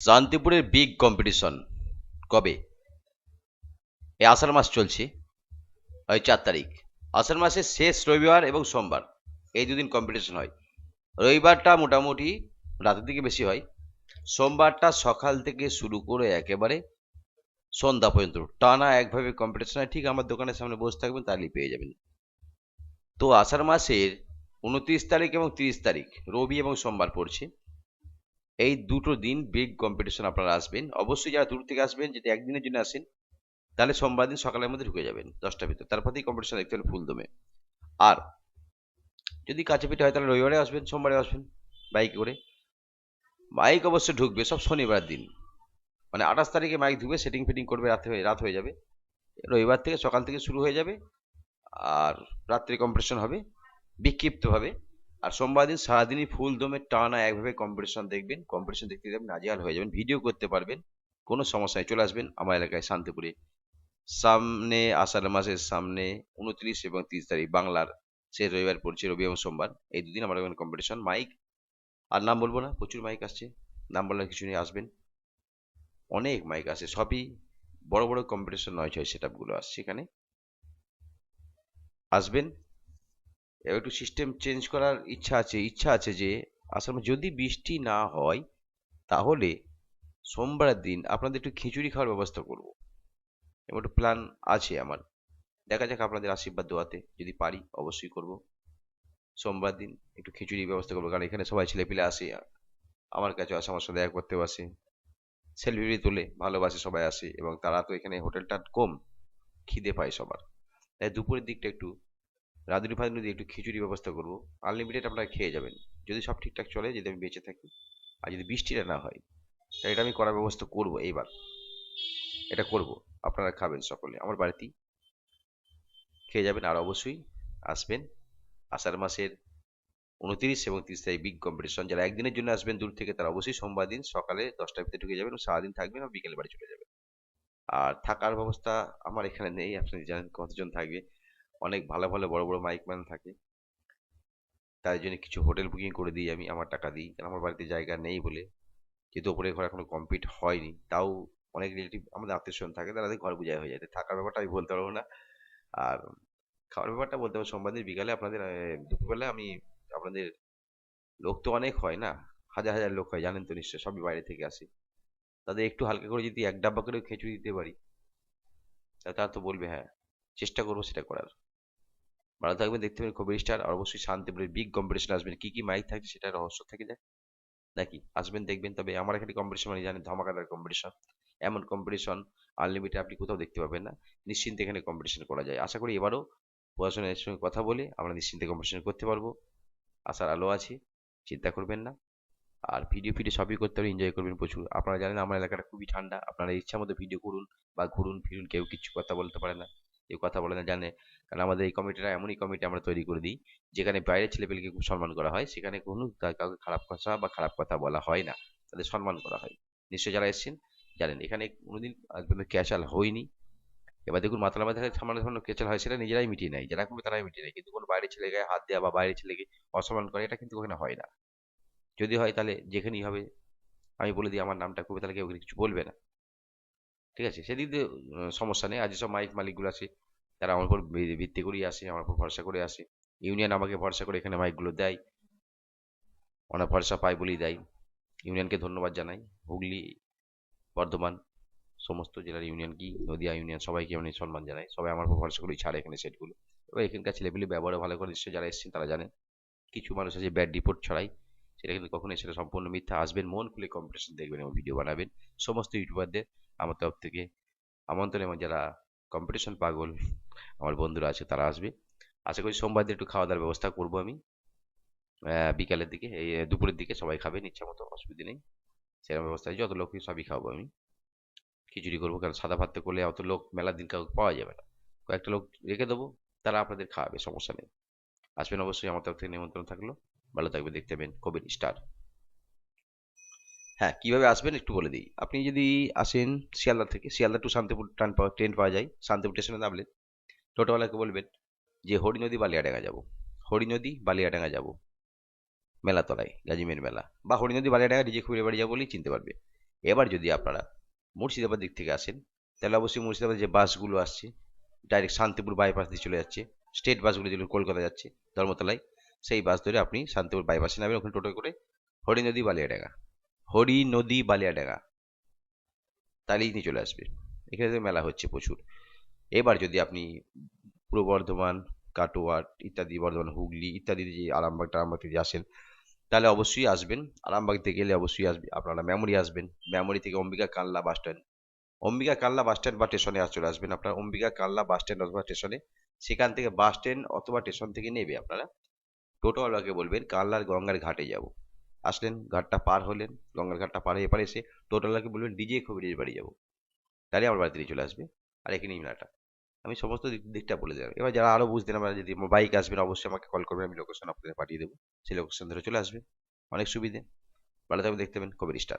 শান্তিপুরের big competition. কবে? এই আষাঢ় মাস চলছে। ওই চার তারিখ। আষাঢ় মাসের শেষ রবিবার এবং সোমবার। এই দুদিন কম্পিটিশন হয়। রবিবারটা মোটামুটি রাতের দিকে বেশি হয়। সোমবারটা সকাল থেকে শুরু করে একেবারে সন্ধ্যা পর্যন্ত। টানা একভাবে কম্পিটিশন হয়। ঠিক আমার দোকানের সামনে বসে থাকবেন তাহলেই পেয়ে যাবেন। তো আষাঢ় মাসের উনত্রিশ তারিখ এবং তিরিশ তারিখ, রবি এবং সোমবার পড়ছে। এই দুটো দিন বিগ কম্পিটিশন আপনারা আসবেন। অবশ্যই যারা দূর থেকে আসবেন, যদি একদিনের জন্য আসেন, তাহলে সোমবার দিন সকালের মধ্যে ঢুকে যাবেন, দশটার ভিতর। তারপর থেকে কম্পিটিশন দেখতে হলে ফুল দমে আর যদি কাছে পিঠে হয়, তাহলে রবিবারে আসবেন, সোমবারে আসবেন বাইক করে। বাইক অবশ্যই ঢুকবে, সব শনিবার দিন। মানে আঠাশ তারিখে বাইক ঢুকবে সেটিং ফিটিং করবে, রাতে হয়ে রাত হয়ে যাবে। রবিবার থেকে সকাল থেকে শুরু হয়ে যাবে। আর রাত্রে কম্পিটিশন হবে, বিক্ষিপ্তভাবে। আর সোমবার দিন সারাদিনই ফুল দমে টানা একভাবে কম্পিটিশন দেখবেন কম্পিটিশন দেখতে দেখবেন নাজেহাল হয়ে যাবেন ভিডিও করতে পারবেন, কোনো সমস্যায় চলে আসবেন আমার এলাকায় শান্তিপুরে। সামনে আষাঢ় মাসের সামনে উনত্রিশ এবং তিরিশ তারিখ বাংলার শেষ রবিবার পড়ছে রবি এবং সোমবার। এই দুদিন আমার এখানে কম্পিটিশন মাইক আর নাম বলব না, প্রচুর মাইক আসছে, নাম বলার কিছু নিয়ে আসবেন। অনেক মাইক আছে সবই বড় বড় কম্পিটিশন নয় ছয় সেট আপগুলো আসছে এখানে আসবেন এবার একটু সিস্টেম চেঞ্জ করার ইচ্ছা আছে ইচ্ছা আছে যে আসলে যদি বৃষ্টি না হয়, তাহলে সোমবারের দিন আপনাদের একটু খিচুড়ি খাওয়ার ব্যবস্থা করব। এবং একটু প্ল্যান আছে আমার। দেখা যাক আপনাদের আশীর্বাদ দোয়াতে যদি পারি অবশ্যই করব। সোমবার দিন একটু খিচুড়ির ব্যবস্থা করব, কারণ এখানে সবাই ছেলেপিলে আসে। আমার কাছে আসে, আমার সাথে দেখা করতেও আসে। সেলফি তোলে ভালোবাসে সবাই আসে, এবং তারা তো এখানে হোটেলটা কম, খিদে পায় সবার। তাই দুপুরের দিকটা একটু রাঁধুনি ফাঁধুনি দিয়ে একটু খিচুড়ি ব্যবস্থা করব। আনলিমিটেড আপনারা খেয়ে যাবেন। যদি সব ঠিকঠাক চলে, যদি আমি বেঁচে থাকি, আর যদি বৃষ্টিটা না হয় তাই এটা আমি করার ব্যবস্থা করব এইবার। এটা করব। আপনারা খাবেন সকলে। আমার বাড়িতেই খেয়ে যাবেন আর অবশ্যই আসবেন। আষাঢ় মাসের উনত্রিশ এবং তিরিশ তারিখ বিগ কম্পিটিশন যারা একদিনের জন্য আসবেন দূর থেকে, তারা অবশ্যই সোমবার দিন সকালে দশটার ভিতরে ঢুকে যাবেন সারাদিন থাকবেন আর বিকেল বাড়ি চলে যাবেন। আর থাকার ব্যবস্থা আমার এখানে নেই। আপনি জানেন কতজন থাকবে। অনেক ভালো ভালো বড় বড় মাইকম্যান থাকে। তাই জন্য কিছু হোটেল বুকিং করে দিই আমি, আমার টাকা দিই। কারণ আমার বাড়িতে জায়গা নেই বলে। যেহেতু ওপরে ঘর এখনও কমপ্লিট হয়নি। তাও অনেক রিলেটিভ আমাদের আত্মীয় স্বজন থাকে তাদের ঘর বুঝাই হয়ে যায়। থাকার ব্যাপারটা আমি বলতে পারব না। আর খাওয়ার ব্যাপারটা বলতে পারব সোমবার দিন বিকালে আপনাদের দুপুরবেলা আমি আপনাদের, লোক তো অনেক হয় না? হাজার হাজার লোক হয়, জানেন তো নিশ্চয় সবই বাইরে থেকে আসে। তাদের একটু হালকা করে যদি এক ডাব্বা করে খিচুড়ি দিতে পারি তারা তো বলবে হ্যাঁ চেষ্টা করব সেটা করার। ভালো থাকবেন, দেখতে পাবেন খবর স্টার, আর অবশ্যই শান্তিপুরের বিগ কম্পিটিশন আসবেন কি কি মাইক থাকছে সেটা রহস্য থেকে যায়। নাকি? আসবেন, দেখবেন। তবে আমার এখানে কম্পিটিশন মানে জানেন, ধামাকাদার কম্পিটিশন এমন কম্পিটিশন আনলিমিটেড আপনি কোথাও দেখতে পাবেন না। নিশ্চিন্তে এখানে কম্পিটিশন করা যায়। আশা করি এবারও প্রশাসনের সঙ্গে কথা বলে আমরা নিশ্চিন্তে কম্পিটিশন করতে পারব। আশার আলো আছে, চিন্তা করবেন না। আর ভিডিও ফিডিও সবই করতে পারবেন এনজয় করবেন প্রচুর। আপনারা জানেন, আমার এলাকাটা খুবই ঠান্ডা। আপনারা ইচ্ছা মতো ভিডিও করুন বা ঘুরুন, ফিরুন, কেউ কিছু কথা বলতে পারে না। কেউ কথা বলে না, জানে। কারণ আমাদের এই কমিটিটা এমনই কমিটি আমরা তৈরি করে দিই, যেখানে বাইরের ছেলেপেলেকে খুব সম্মান করা হয়, সেখানে কোনো কাউকে খারাপ কথা বা খারাপ কথা বলা হয় না, তাদের সম্মান করা হয়। নিশ্চয়ই যারা এসেছেন, জানেন, এখানে কোনোদিন আজ পর্যন্ত ক্যাচাল হয়নি। এবার দেখুন, মাতালা মাথায় সামান্য সামান্য ক্যাচাল হয়, সেটা নিজেরাই মিটিয়ে নেয়, যারা করবে তারাই মিটিয়ে নেয়, কিন্তু কোনো বাইরের ছেলে গায়ে হাত দেওয়া বা বাইরের ছেলেকে অসম্মান করে, এটা কিন্তু ওখানে হয় না। যদি হয় তাহলে যেখানেই হবে, আমি বলে দিই, আমার নামটা করবে তাহলে কেউ কিছু বলবে না। ঠিক আছে? সেদিক দিয়ে সমস্যা নেই। আর যেসব মাইক মালিকগুলো আছে। তারা আমার উপর ভিত্তি করেই আসে, আমার উপর ভরসা করে আসে। ইউনিয়ন আমাকে ভরসা করে এখানে মাইকগুলো দেয়। ওনার ভরসা পায় বলেই দেয়। ইউনিয়নকে ধন্যবাদ জানাই। হুগলি, বর্ধমান, সমস্ত জেলার ইউনিয়ন কি, নদিয়া ইউনিয়ন, সবাইকে আমি সম্মান জানাই। সবাই আমার উপর ভরসা করেই ছাড়ে এখানে সেটগুলো। এবার এখানকার ছেলেপিলি ব্যবহার ভালো করে নিশ্চয়ই যারা এসেছেন তারা জানেন। কিছু মানুষ আছে ব্যাড রিপোর্ট ছড়াই সেটা কিন্তু কখনোই, সেটা সম্পূর্ণ মিথ্যা। আসবেন, মন খুলে কম্পিটিশন দেখবেন এবং ভিডিও বানাবেন। সমস্ত ইউটিউবারদের আমার তরফ থেকে আমন্ত্রণ এবং যারা কম্পিটিশন পাগল আমার বন্ধুরা আছে, তারা আসবে। আশা করি সোমবার দিন একটু খাওয়া দাওয়ার ব্যবস্থা করব আমি। বিকালের দিকে, এই দুপুরের দিকে সবাই খাবেন ইচ্ছা মতো অসুবিধা নেই। সেরকম ব্যবস্থা যত লোক সবই খাব আমি। খিচুড়ি করব, কারণ সাদা ভাত করলে অত লোক মেলার দিন কাউকে পাওয়া যাবে না। কয়েকটা লোক রেখে দেবো, তারা আপনাদের খাওয়াবে, সমস্যা নেই। আসবেন অবশ্যই আমার তরফ থেকে নিমন্ত্রণ থাকল। ভালো থাকবে দেখতে পাবেন কবির স্টার। হ্যাঁ কীভাবে আসবেন একটু বলে দিই। আপনি যদি আসেন শিয়ালদা থেকে, শিয়ালদা টু শান্তিপুর ট্রেন পাওয়া ট্রেন পাওয়া যায়। শান্তিপুর স্টেশনে নামলেন, টোটোওয়ালাকে বলবেন যে, হরি নদী, বালিয়াডাঙ্গা যাব। হরি নদী, বালিয়াডাঙ্গা যাব। মেলাতলায় গাজিমের মেলা। বা, হরি নদী, বালিয়াডাঙ্গা ডিজে খুঁড়ে বাড়ি যাব বলেই চিনতে পারবে। এবার যদি আপনারা মুর্শিদাবাদ দিক থেকে আসেন, তাহলে অবশ্যই মুর্শিদাবাদ যে বাসগুলো আসছে ডাইরেক্ট শান্তিপুর বাইপাস দিয়ে চলে যাচ্ছে। স্টেট বাসগুলো যেগুলো কলকাতা যাচ্ছে, ধর্মতলায়, সেই বাস ধরে আপনি শান্তিপুর বাইপাসে নামবেন। ওখানে টোটো করে, হরি নদী, বালিয়াডাঙ্গা। হরি, নদী, বালিয়াডাঙ্গা। তাহলেই নিয়ে চলে আসবে। এখানে মেলা হচ্ছে প্রচুর। এবার যদি আপনি পূর্ব বর্ধমান কাটোয়ার ইত্যাদি, বর্ধমান, হুগলি ইত্যাদি যে আরামবাগ, টারামবাগ থেকে আসেন, তাহলে অবশ্যই আসবেন। আরামবাগ থেকে গেলে অবশ্যই আসবে। আপনারা মেমোরি আসবেন। মেমোরি থেকে অম্বিকা কাল্লা বাস স্ট্যান্ড। অম্বিকা কাল্লা বাস স্ট্যান্ড বা স্টেশনে চলে আসবেন আপনারা। অম্বিকা কাল্লা বাস স্ট্যান্ড অথবা স্টেশনে সেখান থেকে বাস স্ট্যান্ড অথবা স্টেশন থেকে নেবে আপনারা। টোটোওয়ালাকে বলবেন, কানলার গঙ্গার ঘাটে যাব। আসলেন, ঘাটটা পার হলেন, গঙ্গার ঘাটটা পার হয়ে এপারে এসে টোটালাকে বলবেন, ডিজে খবিরের বাড়ি যাব। তাহলে আমার বাড়িতে চলে আসবে। আর এখানে মেলাটা। আমি সমস্ত দিক- দিকটা বলে দিলাম এবার যারা আরও বুঝতেন আমরা যদি বাইক আসবেন, অবশ্যই আমাকে কল করবেন, আমি লোকেশন আপনাদের পাঠিয়ে দেবো। সেই লোকেশন ধরে চলে আসবে। অনেক সুবিধে। ভালো থাকবে দেখতে পাবেন কবির স্টার